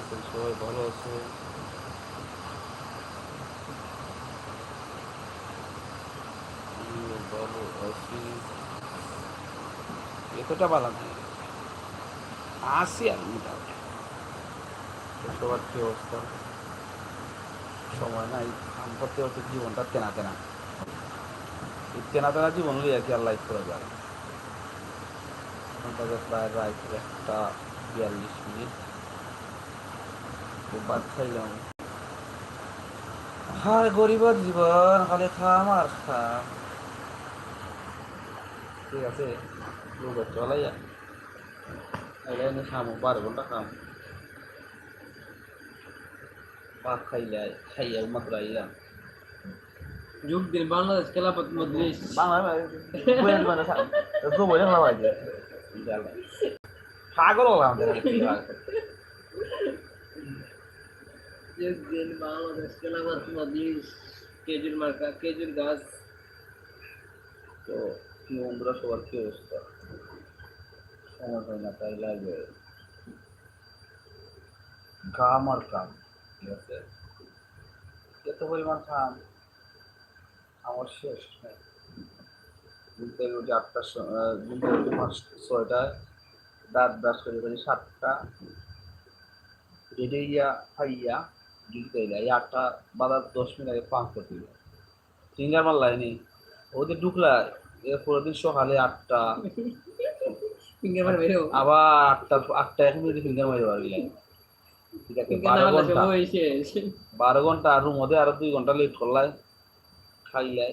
আছেন, সবাই ভালো আছে আমিও ভালো এতটা ভালো না। আসি আর মোটামুটি সবার কি অবস্থা? সময় নাই। করতে জীবনটা জীবন লিয়ে কি আর লাইফ করা যায়? প্রায় একটা বিয়াল্লিশ মিনিট। ভাত খাইলাম। হার গরিবের জীবন খালি খাম আর খাম ঠিক আছে লোক চলাইয়া এলাইনে খামো বারো ঘণ্টা খাম। ভাত খাইলাই খাইয়া মাত্র আইলাম। যোগ দিন বাংলাদেশ খেলাফত মজলিস। বাংলা তো বলে না বাজে পাগল হলাম যোগ দিন বাংলাদেশ খেলাফত মজলিস কেজুর মার্কা কেজুর গাছ। তো বন্ধুরা, সবার কি অবস্থা? সময় হয় না, তাই লাগবে। কাম আর কাম ঠিক আছে? এত পরিমাণ কাম আমার শেষ নেই। ঘুম থেকে উঠে আটটার সময় ঘুম থেকে উঠে পাঁচটা ছয়টায় দাঁত ব্রাশ করে করি সাতটা। ইয়া খাইয়া এই আটটা বাজার দশ মিনিট আগে পাঁচ করতে ওদের ঢুকলা দিন সকালে আটটা। ফিঙ্গার আবার আটটা আটটা এখন যদি ফিঙ্গার পারবি ঠিক আছে বারো ঘণ্টা। বারো আর আরও দুই ঘণ্টা লেট করলাই খাইলাই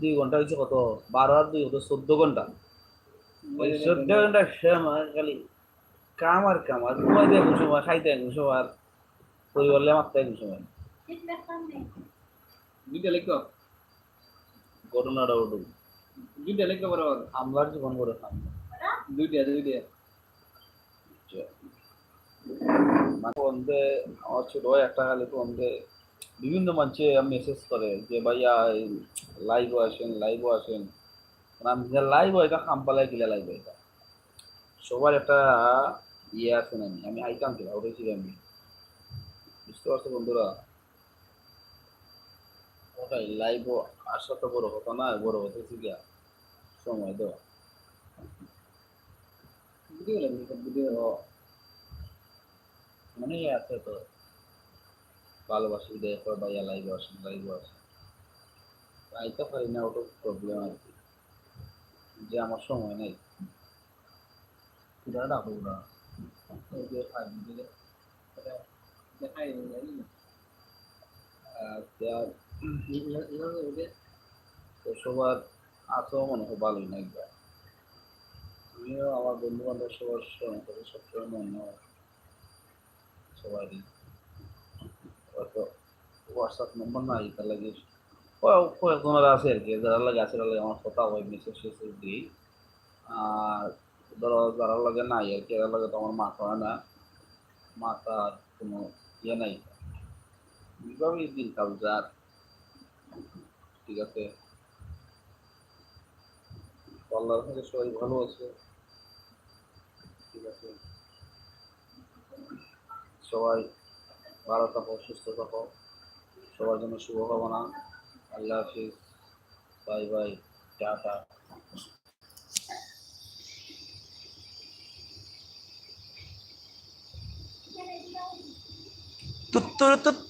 দুই ঘণ্টা হয়েছে কত? বারো আর দুই কত? চোদ্দ ঘণ্টা। ওই চোদ্দ ঘণ্টা খালি। কাম আর কাম আর ঘুমাই দেয় কোন সময় খাইতে কোন সময় আর পরিবারলে মারতে কোন সময় দুইটা লেখো। ঘটনাটা ওটুক দুইটা লেখো বরাবর। আমলার জীবন করে খাম দুইটা দুইটা। মানে আমার ছোট ভাই একটা খালি ফোনতে বিভিন্ন মঞ্চে মেসেজ করে যে ভাইয়া লাইভ আসেন লাইভ আসেন। মানে আমি যে লাইভ এটা খামপালাই গিলা লাইভ এটা। সবার একটা ইয়ে আছে না আমি আইতাম কিনা ওটাই আমি। বুঝতে পারছ বন্ধুরা? ওটাই লাইভ আসা তো বড় কথা না বড় কথা গিয়া, সময় দেওয়া। ভিডিও লাগবে ভিডিও মানে আছে তো। ভালোবাসি দেখো ভাইয়া লাইভ আসেন লাইভ আসেন আইতে পারি না ওটা প্রবলেম আর কি। যে আমার সময় নেই। পুরা আমিও আমার বন্ধু সবার সবসময় মনে হয় সবারই হয়তো হোয়াটসঅ্যাপ নম্বর নাই তার লাগে কয়েকজনের আছে আর কি যারা লাগে আমার কথা হয় মেসেজ দিই আর ধরো যারা লাগে নাই আর কি লাগে তো আমার মাথা হয় না। কোনো ইয়ে নাই। এইভাবেই যার। ঠিক আছে? সবাই ভালো আছে? ঠিক আছে? সবাই ভালো থাকো, সুস্থ থাকো। সবার জন্য শুভকামনা। আল্লাহ হাফিজ। Bye bye. টাটা। তুত্তুর তুত্তুর